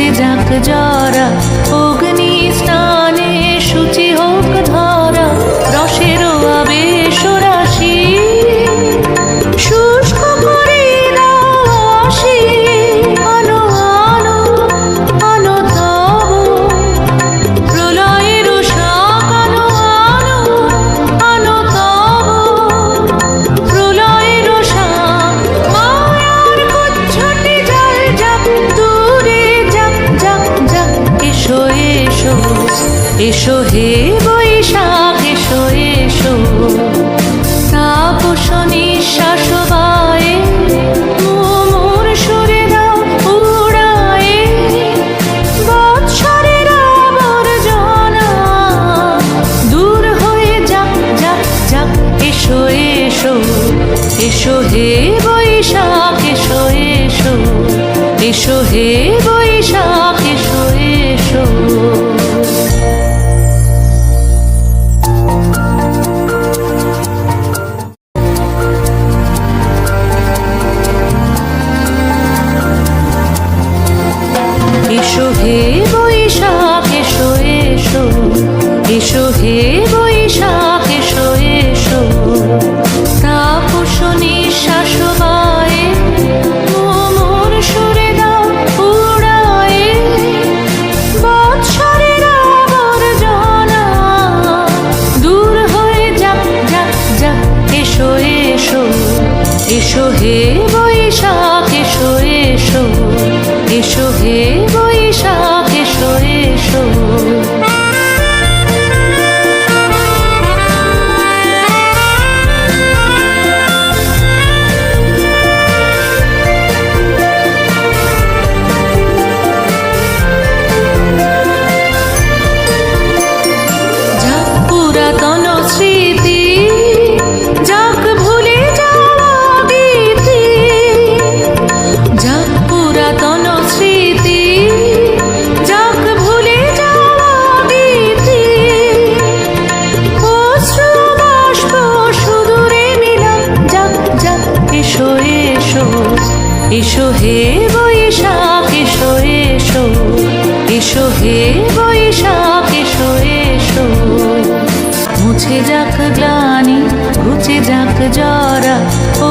নাচে যাক জরা ওগ সোহে সোহে এসো হে বৈশাখ এসো এসো। মুছে যাক গ্লানি ঘুচে যাক জরা। ও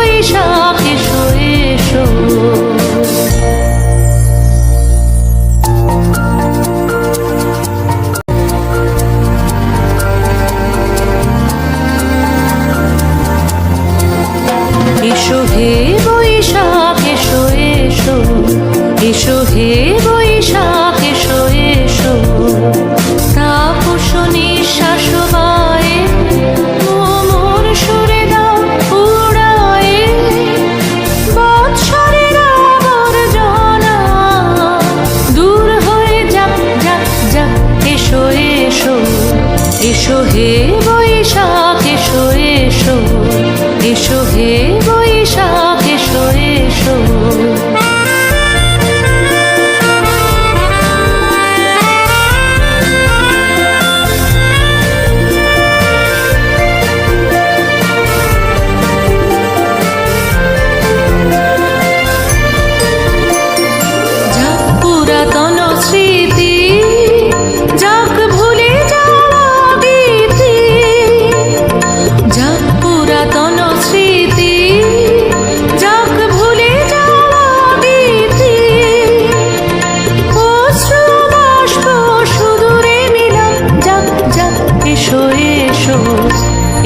এসো এসো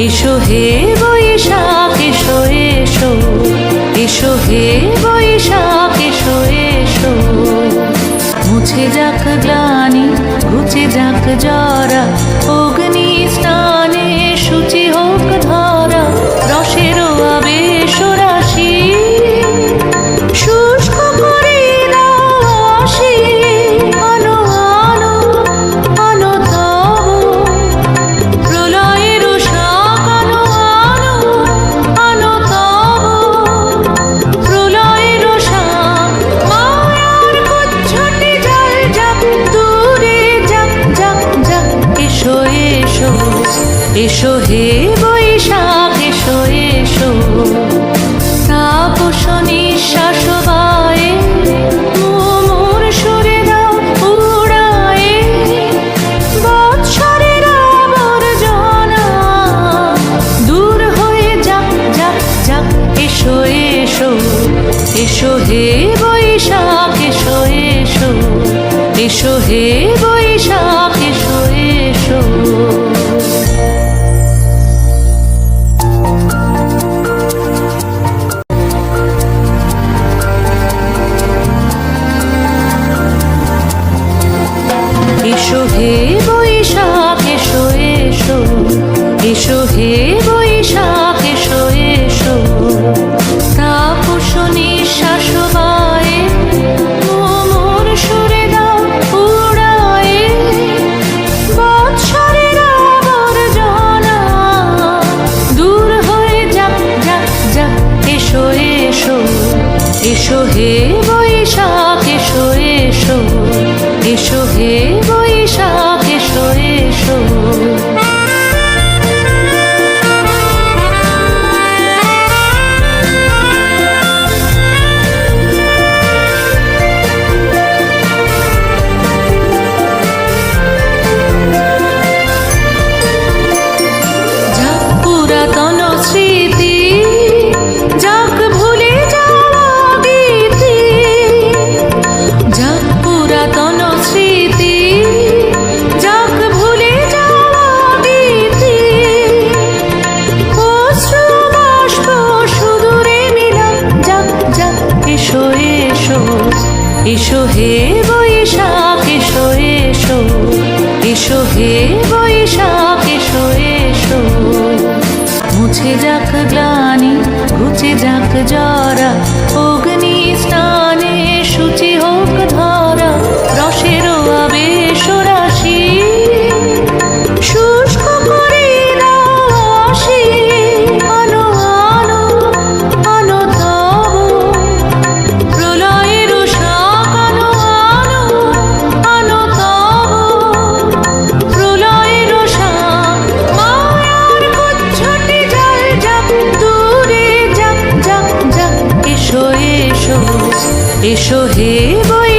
এসো হে বৈশাখ, এসো এসো এসো হে বৈশাখ, এসো এসো। মুছে যাক গ্লানি ঘুচে যাক জরা, অগ্নি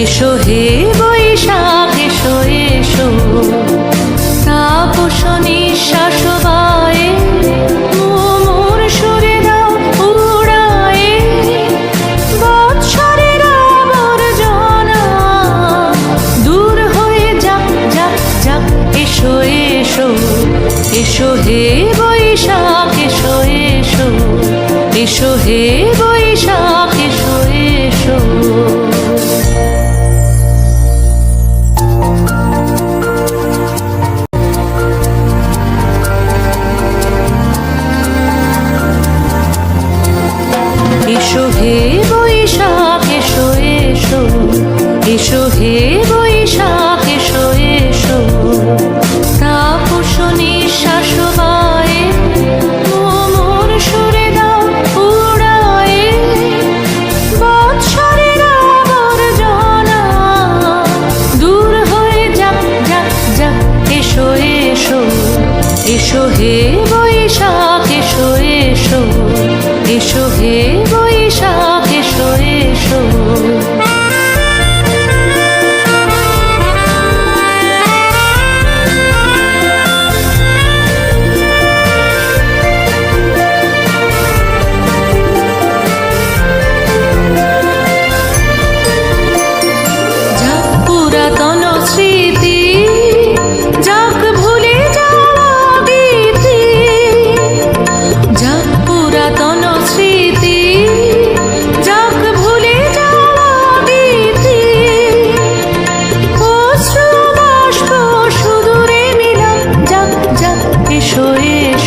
এসো হে বৈশাখ, এসো এসো। তাপস মোর দূর হয়ে যাক যাক যাক এসো হে বৈশাখ, এসো এসো। এসো হে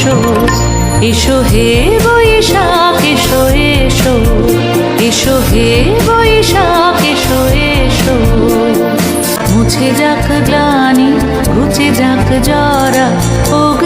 এসো এসো হে বৈশাখ, এসো এসো এসো হে বৈশাখ, এসো এসো। মুছে যাক গ্লানি, মুছে যাক জরা ওগ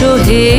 সোহে